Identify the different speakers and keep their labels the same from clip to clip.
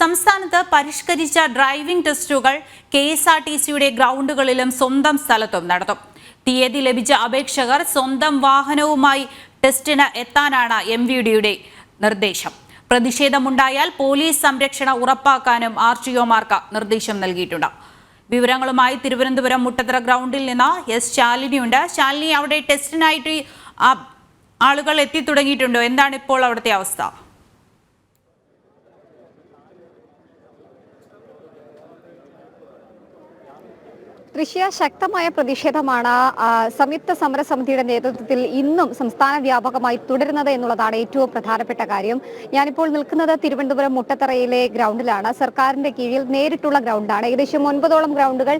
Speaker 1: സംസ്ഥാനത്ത് പരിഷ്കരിച്ച ഡ്രൈവിംഗ് ടെസ്റ്റുകൾ കെ എസ് ആർ ടി സിയുടെ ഗ്രൗണ്ടുകളിലും സ്വന്തം സ്ഥലത്തും നടത്തും. തീയതി ലഭിച്ച അപേക്ഷകർ സ്വന്തം വാഹനവുമായി ടെസ്റ്റിന് എത്താനാണ് എം വി ഡിയുടെ നിർദ്ദേശം. പ്രതിഷേധമുണ്ടായാൽ പോലീസ് സംരക്ഷണം ഉറപ്പാക്കാനും ആർ ടി ഒമാർക്ക് നിർദ്ദേശം നൽകിയിട്ടുണ്ട്. വിവരങ്ങളുമായി തിരുവനന്തപുരം മുട്ടത്തറ ഗ്രൗണ്ടിൽ നിന്ന് എസ് ശാലിനിയുണ്ട്. ശാലിനി അവിടെ ടെസ്റ്റിനായിട്ട് ആളുകൾ എത്തി തുടങ്ങിയിട്ടുണ്ടോ എന്താണ് ഇപ്പോൾ അവിടുത്തെ അവസ്ഥ?
Speaker 2: ദൃശ്യ ശക്തമായ പ്രതിഷേധമാണ് സംയുക്ത സമരസമിതിയുടെ നേതൃത്വത്തിൽ ഇന്നും സംസ്ഥാന വ്യാപകമായി തുടരുന്നത് എന്നുള്ളതാണ് ഏറ്റവും പ്രധാനപ്പെട്ട കാര്യം. ഞാനിപ്പോൾ നിൽക്കുന്നത് തിരുവനന്തപുരം മുട്ടത്തറയിലെ ഗ്രൗണ്ടിലാണ്. സർക്കാരിന്റെ കീഴിൽ നേരിട്ടുള്ള ഗ്രൗണ്ടാണ്. ഏകദേശം ഒൻപതോളം ഗ്രൗണ്ടുകൾ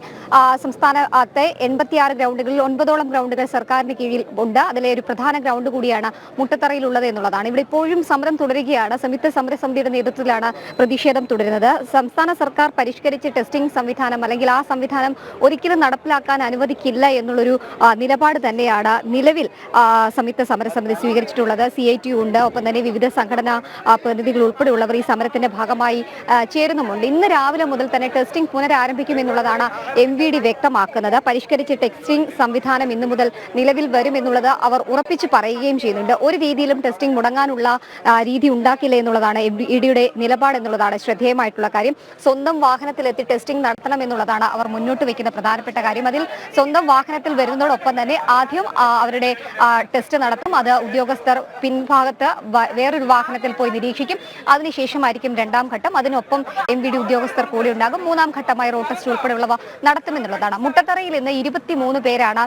Speaker 2: സംസ്ഥാനത്തെ എൺപത്തിയാറ് ഗ്രൗണ്ടുകളിൽ ഒൻപതോളം ഗ്രൗണ്ടുകൾ സർക്കാരിന്റെ കീഴിൽ ഉണ്ട്. അതിലെ ഒരു പ്രധാന ഗ്രൗണ്ട് കൂടിയാണ് മുട്ടത്തറയിലുള്ളത് എന്നുള്ളതാണ്. ഇവിടെ ഇപ്പോഴും സമരം തുടരുകയാണ്. സംയുക്ത സമരസമിതിയുടെ നേതൃത്വത്തിലാണ് പ്രതിഷേധം തുടരുന്നത്. സംസ്ഥാന സർക്കാർ പരിഷ്കരിച്ച ടെസ്റ്റിംഗ് സംവിധാനം അല്ലെങ്കിൽ ആ സംവിധാനം ഒരിക്കലും നടപ്പിലാക്കാൻ അനുവദിക്കില്ല എന്നുള്ളൊരു നിലപാട് തന്നെയാണ് നിലവിൽ സംയുക്ത സമരസമിതി സ്വീകരിച്ചിട്ടുള്ളത്. സി ഐ ടി ഉണ്ട്. ഒപ്പം തന്നെ വിവിധ സംഘടനാ പ്രതിനിധികൾ ഉൾപ്പെടെയുള്ളവർ ഈ സമരത്തിന്റെ ഭാഗമായി ചേരുന്നുമുണ്ട്. ഇന്ന് രാവിലെ മുതൽ തന്നെ ടെസ്റ്റിംഗ് പുനരാരംഭിക്കുമെന്നുള്ളതാണ് എം വി ഡി വ്യക്തമാക്കുന്നത്. പരിഷ്കരിച്ച ടെസ്റ്റിംഗ് സംവിധാനം ഇന്നു മുതൽ നിലവിൽ വരും എന്നുള്ളത് അവർ ഉറപ്പിച്ചു പറയുകയും ചെയ്യുന്നുണ്ട്. ഒരു രീതിയിലും ടെസ്റ്റിംഗ് മുടങ്ങാനുള്ള രീതി ഉണ്ടാക്കില്ല എന്നുള്ളതാണ് എം വി ഡിയുടെ നിലപാട് എന്നുള്ളതാണ് ശ്രദ്ധേയമായിട്ടുള്ള കാര്യം. സ്വന്തം വാഹനത്തിലെത്തി ടെസ്റ്റിംഗ് നടത്തണം എന്നുള്ളതാണ് അവർ മുന്നോട്ട് വെക്കുന്ന പ്രധാനപ്പെട്ട കാര്യം. അതിൽ സ്വന്തം വാഹനത്തിൽ വരുന്നതോടൊപ്പം തന്നെ ആദ്യം അവരുടെ ടെസ്റ്റ് നടത്തും. അത് ഉദ്യോഗസ്ഥർ പിൻഭാഗത്ത് വേറൊരു വാഹനത്തിൽ പോയി നിരീക്ഷിക്കും. അതിനുശേഷമായിരിക്കും രണ്ടാം ഘട്ടം. അതിനൊപ്പം എം വി ഡി ഉദ്യോഗസ്ഥർ കൂടി ഉണ്ടാകും. മൂന്നാം ഘട്ടമായി റോഡ് ടെസ്റ്റ് ഉൾപ്പെടെയുള്ളവ നടത്തുമെന്നുള്ളതാണ്. മുട്ടത്തറയിൽ ഇന്ന് ഇരുപത്തിമൂന്ന് പേരാണ്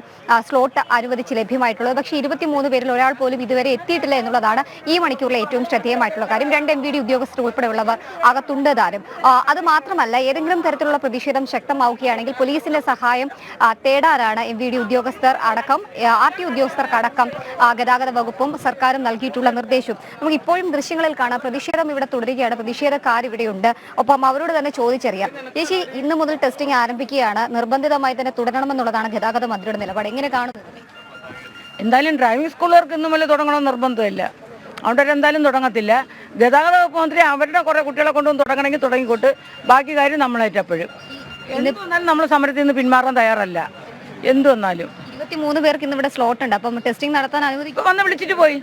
Speaker 2: സ്ലോട്ട് അനുവദിച്ച് ലഭ്യമായിട്ടുള്ളത്. പക്ഷേ ഇരുപത്തിമൂന്ന് പേരിൽ ഒരാൾ പോലും ഇതുവരെ എത്തിയിട്ടില്ല എന്നുള്ളതാണ് ഈ മണിക്കൂറിലെ ഏറ്റവും ശ്രദ്ധേയമായിട്ടുള്ള കാര്യം. രണ്ട് എം വി ഡി ഉദ്യോഗസ്ഥർ ഉൾപ്പെടെയുള്ളവർ അകത്തുണ്ട് താരം അത് മാത്രമല്ല ഏതെങ്കിലും തരത്തിലുള്ള പ്രതിഷേധം ശക്തമാവുകയാണെങ്കിൽ പോലീസിന്റെ സഹായം തേടാനാണ് എം വി ഡി ഉദ്യോഗസ്ഥർ അടക്കം ആർ ടി ഉദ്യോഗസ്ഥർക്കടക്കം ഗതാഗത വകുപ്പും സർക്കാരും നൽകിയിട്ടുള്ള നിർദ്ദേശവും. നമുക്ക് ഇപ്പോഴും ദൃശ്യങ്ങളിൽ കാണാം. പ്രതിഷേധം ഇവിടെ തുടരുകയാണ്. പ്രതിഷേധക്കാർ ഇവിടെയുണ്ട്. ഒപ്പം അവരോട് തന്നെ ചോദിച്ചറിയാം. ചേച്ചി ഇന്ന് മുതൽ ടെസ്റ്റിംഗ് ആരംഭിക്കുകയാണ്. നിർബന്ധിതമായി തന്നെ തുടരണമെന്നുള്ളതാണ് ഗതാഗത മന്ത്രിയുടെ നിലപാട്. എങ്ങനെ കാണുന്നത്
Speaker 3: എന്തായാലും ഡ്രൈവിംഗ് സ്കൂളുകാർക്ക് ഇന്നും വല്ല തുടങ്ങണമെന്ന് നിർബന്ധമില്ല. അവർ എന്തായാലും തുടങ്ങത്തില്ല. ഗതാഗത വകുപ്പ് മന്ത്രി അവരുടെ കുറേ കുട്ടികളെ കൊണ്ടുവന്ന് തുടങ്ങണമെങ്കിൽ തുടങ്ങിക്കോട്ട്. ബാക്കി കാര്യം നമ്മളേറ്റപ്പോഴും എന്ത് വന്നാലും നമ്മൾ സമരത്തിൽ നിന്ന് പിന്മാറാൻ തയ്യാറല്ല. എന്തുവന്നാലും
Speaker 2: ഇരുപത്തിമൂന്ന് പേർക്ക് ഇന്ന് ഇവിടെ സ്ലോട്ട് ഉണ്ട്. അപ്പം ടെസ്റ്റിംഗ് നടത്താൻ അനുവദിക്കും
Speaker 3: ഇപ്പൊ വന്ന് വിളിച്ചിട്ട് പോയി.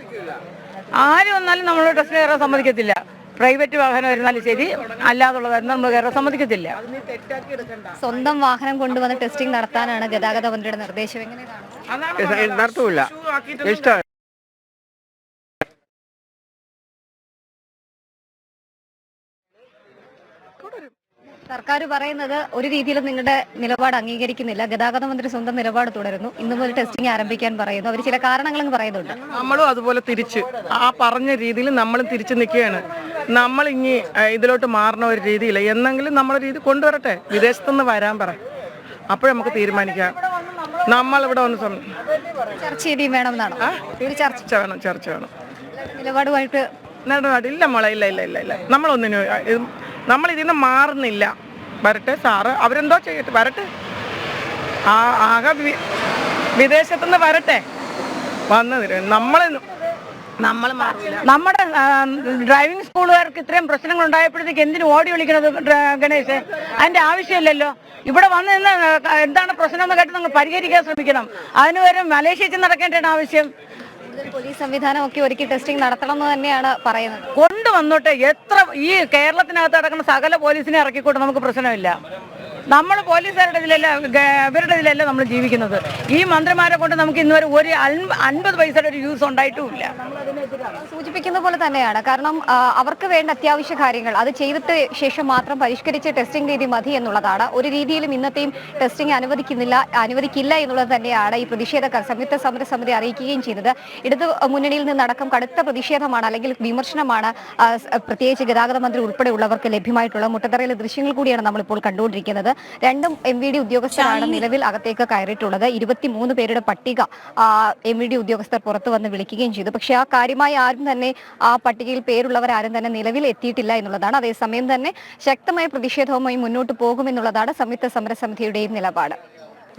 Speaker 3: ആര് വന്നാലും നമ്മൾ ടെസ്റ്റിന് കയറാൻ സമ്മതിക്കത്തില്ല. പ്രൈവറ്റ് വാഹനം വരുന്നാലും ശരി അല്ലാതുള്ളതായിരുന്നു നമ്മൾ കയറാൻ സമ്മതിക്കത്തില്ല.
Speaker 2: സ്വന്തം വാഹനം കൊണ്ടുവന്ന് ടെസ്റ്റിംഗ് നടത്താനാണ് ഗതാഗത മന്ത്രിയുടെ നിർദ്ദേശം. എങ്ങനെയാണ്?
Speaker 4: നടത്തൂല.
Speaker 2: സർക്കാർ പറയുന്നത് ഒരു രീതിയിലും നിങ്ങളുടെ നിലപാട് അംഗീകരിക്കുന്നില്ല. ഗതാഗത മന്ത്രി സ്വന്തം നിലപാട് തുടരുന്നു. ഇന്ന് മുതൽ ടെസ്റ്റിംഗ് ആരംഭിക്കാൻ പറയുന്നു. അവർ ചില കാരണങ്ങളും പറയുന്നുണ്ട്.
Speaker 4: നമ്മളും അതുപോലെ തിരിച്ച് ആ പറഞ്ഞ രീതിയിൽ നമ്മൾ തിരിച്ചു നിൽക്കുകയാണ്. നമ്മൾ ഇനി ഇതിലോട്ട് മാറണ ഒരു രീതിയില്ല. എന്നെങ്കിലും നമ്മളെ രീതി കൊണ്ടുവരട്ടെ. വിദേശത്തുനിന്ന് വരാൻ പറ. അപ്പോഴേ നമുക്ക് തീരുമാനിക്കാം. നമ്മൾ ഇവിടെ വന്ന് സം-
Speaker 2: ചർച്ച ചെയ്യും വേണം ചർച്ച.
Speaker 4: വേണം ചർച്ച വേണം.
Speaker 2: നിലപാടുമായിട്ട്
Speaker 4: നേടാൻ ഇല്ല മോളെ ഇല്ല ഇല്ല ഇല്ല ഇല്ല. നമ്മളൊന്നിനും നമ്മൾ ഇതിൽ നിന്ന് മാറുന്നില്ല. വരട്ടെ സാറ്. അവരെന്തോ ചെയ്യട്ടെ വരട്ടെ. ആ ആകെ വിദേശത്തുനിന്ന് വരട്ടെ. വന്ന് തരും നമ്മൾ നമ്മൾ
Speaker 3: നമ്മുടെ ഡ്രൈവിംഗ് സ്കൂളുകാർക്ക് ഇത്രയും പ്രശ്നങ്ങൾ ഉണ്ടായപ്പോഴത്തേക്ക് എന്തിനു ഓടി വിളിക്കണത് ഗണേഷ്? അതിന്റെ ആവശ്യമില്ലല്ലോ. ഇവിടെ വന്ന് നിന്ന് എന്താണ് പ്രശ്നം എന്ന് കേട്ട് നിങ്ങൾ പരിഹരിക്കാൻ ശ്രമിക്കണം. അതിനുപകരം മലേഷ്യയിൽ നടക്കേണ്ടതാണ് ആവശ്യം.
Speaker 2: പോലീസ് സംവിധാനം ഒക്കെ ഒരുക്കി ടെസ്റ്റിംഗ് നടത്തണം എന്ന് തന്നെയാണ് പറയുന്നത്.
Speaker 3: കൊണ്ടുവന്നോട്ടെ. എത്ര ഈ കേരളത്തിനകത്ത് നടക്കുന്ന സകല പോലീസിനെ ഇറക്കിക്കൊണ്ട് നമുക്ക് പ്രശ്നമില്ല. നമ്മൾ പോലീസുകാരുടെ ഇതിലല്ല ഇവരുടെ ഇതിലല്ല നമ്മൾ ജീവിക്കുന്നത്. ഈ മന്ത്രിമാരെ കൊണ്ട് നമുക്ക് ഇന്നുവരെ ഒരു അൻപ- അൻപത് പൈസയുടെ ഒരു യൂസ് ഉണ്ടായിട്ടുമില്ല.
Speaker 2: സൂചിപ്പിക്കുന്ന പോലെ തന്നെയാണ്. കാരണം അവർക്ക് വേണ്ട അത്യാവശ്യ കാര്യങ്ങൾ അത് ചെയ്തിട്ട് ശേഷം മാത്രം പരിഷ്കരിച്ച ടെസ്റ്റിംഗ് രീതി മതി എന്നുള്ളതാണ്. ഒരു രീതിയിലും ഇന്നത്തെയും ടെസ്റ്റിംഗ് അനുവദിക്കുന്നില്ല അനുവദിക്കില്ല എന്നുള്ളത് തന്നെയാണ് ഈ പ്രതിഷേധക്കാർ സംയുക്ത സമര സമിതി അറിയിക്കുകയും ചെയ്തത്. ഇടത് മുന്നണിയിൽ നിന്നടക്കം കടുത്ത പ്രതിഷേധമാണ് അല്ലെങ്കിൽ വിമർശനമാണ് പ്രത്യേകിച്ച് ഗതാഗത മന്ത്രി ഉൾപ്പെടെയുള്ളവർക്ക് ലഭ്യമായിട്ടുള്ള മുട്ടത്തറയിലെ ദൃശ്യങ്ങൾ കൂടിയാണ് നമ്മളിപ്പോൾ കണ്ടുകൊണ്ടിരിക്കുന്നത്. രണ്ടും എം വി ഡി ഉദ്യോഗസ്ഥരാണ് നിലവിൽ അകത്തേക്ക് കയറിയിട്ടുള്ളത്. ഇരുപത്തിമൂന്ന് പേരുടെ പട്ടിക എം വി ഡി ഉദ്യോഗസ്ഥർ പുറത്തു വന്ന് വിളിക്കുകയും ചെയ്തു. പക്ഷേ ആ കാര്യമായി ആരും തന്നെ ആ പട്ടികയിൽ പേരുള്ളവർ ആരും തന്നെ നിലവിൽ എത്തിയിട്ടില്ല എന്നുള്ളതാണ്. അതേസമയം തന്നെ ശക്തമായ പ്രതിഷേധവുമായി മുന്നോട്ട് പോകുമെന്നുള്ളതാണ് സംയുക്ത സമരസമിതിയുടെയും നിലപാട്.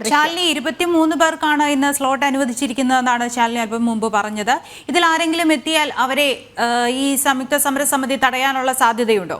Speaker 1: ശാലിനി ഇരുപത്തിമൂന്ന് പേർക്കാണ് ഇന്ന് സ്ലോട്ട് അനുവദിച്ചിരിക്കുന്നതെന്നാണ് ശാലിനി അല്പം മുമ്പ് പറഞ്ഞത്. ഇതിൽ ആരെങ്കിലും എത്തിയാൽ അവരെ ഈ സംയുക്ത സമരസമിതി തടയാനുള്ള സാധ്യതയുണ്ടോ?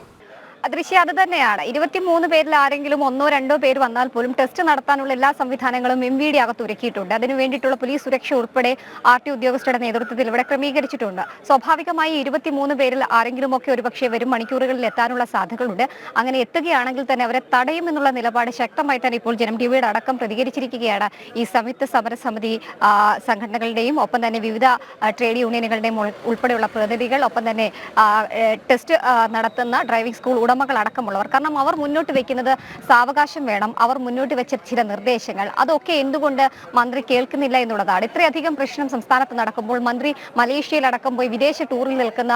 Speaker 2: ദൃശ്യ അത് തന്നെയാണ്. ഇരുപത്തിമൂന്ന് പേരിൽ ആരെങ്കിലും ഒന്നോ രണ്ടോ പേര് വന്നാൽ പോലും ടെസ്റ്റ് നടത്താനുള്ള എല്ലാ സംവിധാനങ്ങളും എം വി ഡി അകത്ത് ഒരുക്കിയിട്ടുണ്ട്. അതിനു വേണ്ടിയിട്ടുള്ള പോലീസ് സുരക്ഷ ഉൾപ്പെടെ ആർ ടി ഉദ്യോഗസ്ഥരുടെ നേതൃത്വത്തിൽ ഇവിടെ ക്രമീകരിച്ചിട്ടുണ്ട്. സ്വാഭാവികമായി ഇരുപത്തിമൂന്ന് പേരിൽ ആരെങ്കിലും ഒക്കെ ഒരുപക്ഷെ വരും മണിക്കൂറുകളിൽ എത്താനുള്ള സാധ്യതകളുണ്ട്. അങ്ങനെ എത്തുകയാണെങ്കിൽ തന്നെ അവരെ തടയുമെന്നുള്ള നിലപാട് ശക്തമായി തന്നെ ഇപ്പോൾ ജനം ടിവിയുടെ അടക്കം പ്രതികരിച്ചിരിക്കുകയാണ്. ഈ സംയുക്ത സമരസമിതി സംഘടനകളുടെയും ഒപ്പം തന്നെ വിവിധ ട്രേഡ് യൂണിയനുകളുടെയും ഉൾപ്പെടെയുള്ള പ്രതിനിധികൾ ഒപ്പം തന്നെ ടെസ്റ്റ് നടത്തുന്ന ഡ്രൈവിംഗ് സ്കൂൾ ഉടമകൾ അടക്കമുള്ളവർ. കാരണം അവർ മുന്നോട്ട് വെക്കുന്നത് സാവകാശം വേണം. അവർ മുന്നോട്ട് വെച്ച ചില നിർദ്ദേശങ്ങൾ. അതൊക്കെ എന്തുകൊണ്ട് മന്ത്രി കേൾക്കുന്നില്ല എന്നുള്ളതാണ്. ഇത്രയധികം പ്രശ്നം സംസ്ഥാനത്ത് നടക്കുമ്പോൾ മന്ത്രി മലേഷ്യയിൽ അടക്കം പോയി വിദേശ ടൂറിൽ നിൽക്കുന്ന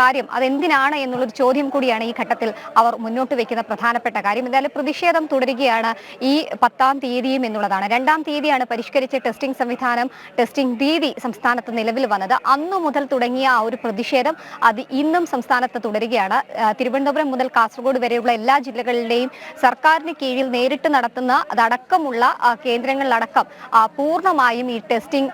Speaker 2: കാര്യം അതെന്തിനാണ് എന്നുള്ളൊരു ചോദ്യം കൂടിയാണ് ഈ ഘട്ടത്തിൽ അവർ മുന്നോട്ട് വെക്കുന്ന പ്രധാനപ്പെട്ട കാര്യം. എന്തായാലും പ്രതിഷേധം തുടരുകയാണ് ഈ പത്താം തീയതിയും എന്നുള്ളതാണ്. രണ്ടാം തീയതിയാണ് പരിഷ്കരിച്ച ടെസ്റ്റിംഗ് സംവിധാനം ടെസ്റ്റിംഗ് രീതി സംസ്ഥാനത്ത് നിലവിൽ വന്നത്. അന്നു മുതൽ തുടങ്ങിയ ആ ഒരു പ്രതിഷേധം അത് ഇന്നും സംസ്ഥാനത്ത് തുടരുകയാണ്. തിരുവനന്തപുരം മുതൽ കാസർഗോഡ് വരെയുള്ള എല്ലാ ജില്ലകളിലെയും സർക്കാരിന് കീഴിൽ നേരിട്ട് നടത്തുന്ന അതടക്കമുള്ള കേന്ദ്രങ്ങളിലടക്കം പൂർണമായും ഈ ടെസ്റ്റിംഗ്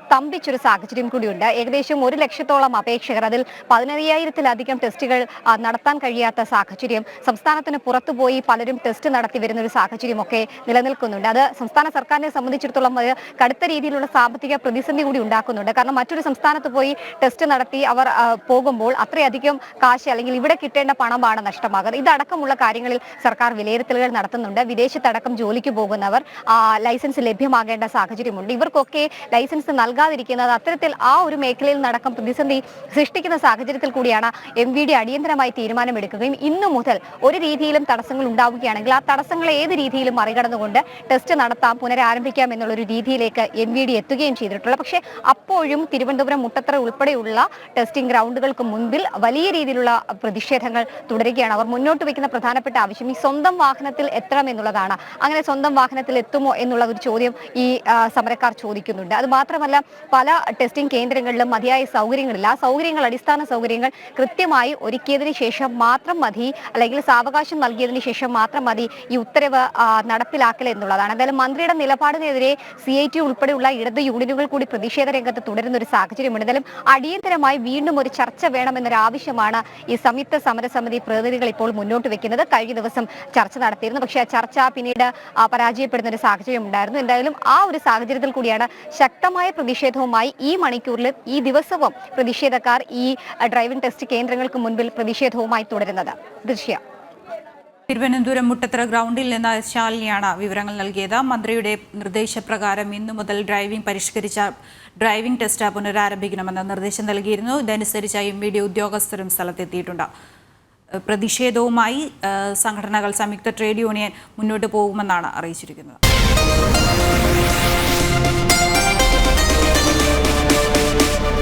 Speaker 2: സ്തംഭിച്ചൊരു സാഹചര്യം കൂടിയുണ്ട്. ഏകദേശം ഒരു ലക്ഷത്തോളം അപേക്ഷകർ അതിൽ പതിനയ്യായിരത്തിലധികം ടെസ്റ്റുകൾ നടത്താൻ കഴിയാത്ത സാഹചര്യം സംസ്ഥാനത്തിന് പുറത്തുപോയി പലരും ടെസ്റ്റ് നടത്തി വരുന്ന ഒരു സാഹചര്യമൊക്കെ നിലനിൽക്കുന്നുണ്ട്. അത് സംസ്ഥാന സർക്കാരിനെ സംബന്ധിച്ചിടത്തോളം കടുത്ത രീതിയിലുള്ള സാമ്പത്തിക പ്രതിസന്ധി കൂടി ഉണ്ടാക്കുന്നുണ്ട്. കാരണം മറ്റൊരു സംസ്ഥാനത്ത് പോയി ടെസ്റ്റ് നടത്തി അവർ പോകുമ്പോൾ അത്രയധികം കാശ് അല്ലെങ്കിൽ ഇവിടെ കിട്ടേണ്ട പണമാണ് നഷ്ടമാകുന്നത്. ഇതടക്കമുള്ള കാര്യങ്ങളിൽ സർക്കാർ വിലയിരുത്തലുകൾ നടത്തുന്നുണ്ട്. വിദേശത്തടക്കം ജോലിക്ക് പോകുന്നവർ ലൈസൻസ് ലഭ്യമാകേണ്ട സാഹചര്യമുണ്ട്. ഇവർക്കൊക്കെ ലൈസൻസ് നൽകാതിരിക്കുന്നത് അത്തരത്തിൽ ആ ഒരു മേഖലയിൽ നടക്കം പ്രതിസന്ധി സൃഷ്ടിക്കുന്ന സാഹചര്യത്തിൽ കൂടിയാണ് എം വി ഡി അടിയന്തരമായി തീരുമാനമെടുക്കുകയും ഇന്നു മുതൽ ഒരു രീതിയിലും തടസ്സങ്ങൾ ഉണ്ടാവുകയാണെങ്കിൽ ആ തടസ്സങ്ങളെ ഏത് രീതിയിലും മറികടന്നുകൊണ്ട് ടെസ്റ്റ് നടത്താം പുനരാരംഭിക്കാം എന്നുള്ള ഒരു രീതിയിലേക്ക് എം വി ഡി എത്തുകയും ചെയ്തിട്ടുള്ളത്. പക്ഷേ അപ്പോഴും തിരുവനന്തപുരം മുട്ടത്തറ ഉൾപ്പെടെയുള്ള ടെസ്റ്റിംഗ് ഗ്രൗണ്ടുകൾക്ക് മുൻപിൽ വലിയ രീതിയിലുള്ള പ്രതിഷേധങ്ങൾ തുടരുകയാണ്. അവർ മുന്നോട്ട് വയ്ക്കുന്ന പ്രധാനപ്പെട്ട ആവശ്യം ഈ സ്വന്തം വാഹനത്തിൽ എത്തണം എന്നുള്ളതാണ്. അങ്ങനെ സ്വന്തം വാഹനത്തിൽ എത്തുമോ എന്നുള്ള ഒരു ചോദ്യം ഈ സമരക്കാർ ചോദിക്കുന്നുണ്ട്. അത് മാത്രമല്ല പല ടെസ്റ്റിംഗ് കേന്ദ്രങ്ങളിലും മതിയായ സൗകര്യങ്ങളില്ല. ആ സൗകര്യങ്ങൾ അടിസ്ഥാന സൗകര്യങ്ങൾ കൃത്യമായി ഒരുക്കിയതിന് ശേഷം മാത്രം മതി. അല്ലെങ്കിൽ സാവകാശം നൽകിയതിന് ശേഷം മാത്രം മതി ഈ ഉത്തരവ് നടപ്പിലാക്കൽ എന്നുള്ളതാണ്. എന്തായാലും മന്ത്രിയുടെ നിലപാടിനെതിരെ സി ഐ ടി ഉൾപ്പെടെയുള്ള ഇടത് യൂണിയനുകൾ കൂടി പ്രതിഷേധ രംഗത്ത് തുടരുന്ന ഒരു സാഹചര്യമുണ്ട്. എന്തായാലും അടിയന്തരമായി വീണ്ടും ഒരു ചർച്ച വേണമെന്നൊരു ആവശ്യമാണ് ഈ സംയുക്ത സമരസമിതി പ്രതിനിധികൾ ഇപ്പോൾ മുന്നോട്ട് വെക്കുന്നത്. കഴിഞ്ഞ ദിവസം ചർച്ച നടത്തിയിരുന്നു. പക്ഷേ ആ ചർച്ച പിന്നീട് പരാജയപ്പെടുന്ന ഒരു സാഹചര്യം ഉണ്ടായിരുന്നു. എന്തായാലും ആ ഒരു സാഹചര്യത്തിൽ കൂടിയാണ് ശക്തമായ പ്രതിഷേധവുമായി ഈ മണിക്കൂറിൽ ഈ ദിവസവും പ്രതിഷേധക്കാർ ഈ ഡ്രൈവിംഗ് ടെസ്റ്റ് കേന്ദ്രങ്ങൾക്ക് മുൻപിൽ പ്രതിഷേധവുമായി തുടരുന്നത്. ദൃശ്യ.
Speaker 1: തിരുവനന്തപുരം മുട്ടത്തറ ഗ്രൗണ്ടിൽ നിന്ന് ശാലിനിയാണ് വിവരങ്ങൾ നൽകിയത്. മന്ത്രിയുടെ നിർദ്ദേശപ്രകാരം ഇന്നു മുതൽ ഡ്രൈവിംഗ് പരിഷ്കരിച്ച ഡ്രൈവിംഗ് ടെസ്റ്റ് പുനരാരംഭിക്കണമെന്ന് നിർദ്ദേശം നൽകിയിരുന്നു. ഇതനുസരിച്ച് എം വി ഡി ഉദ്യോഗസ്ഥരും സ്ഥലത്തെത്തിയിട്ടുണ്ട്. പ്രതിഷേധവുമായി സംഘടനകൾ സംയുക്ത ട്രേഡ് യൂണിയൻ മുന്നോട്ട് പോകുമെന്നാണ് അറിയിച്ചിരിക്കുന്നത്.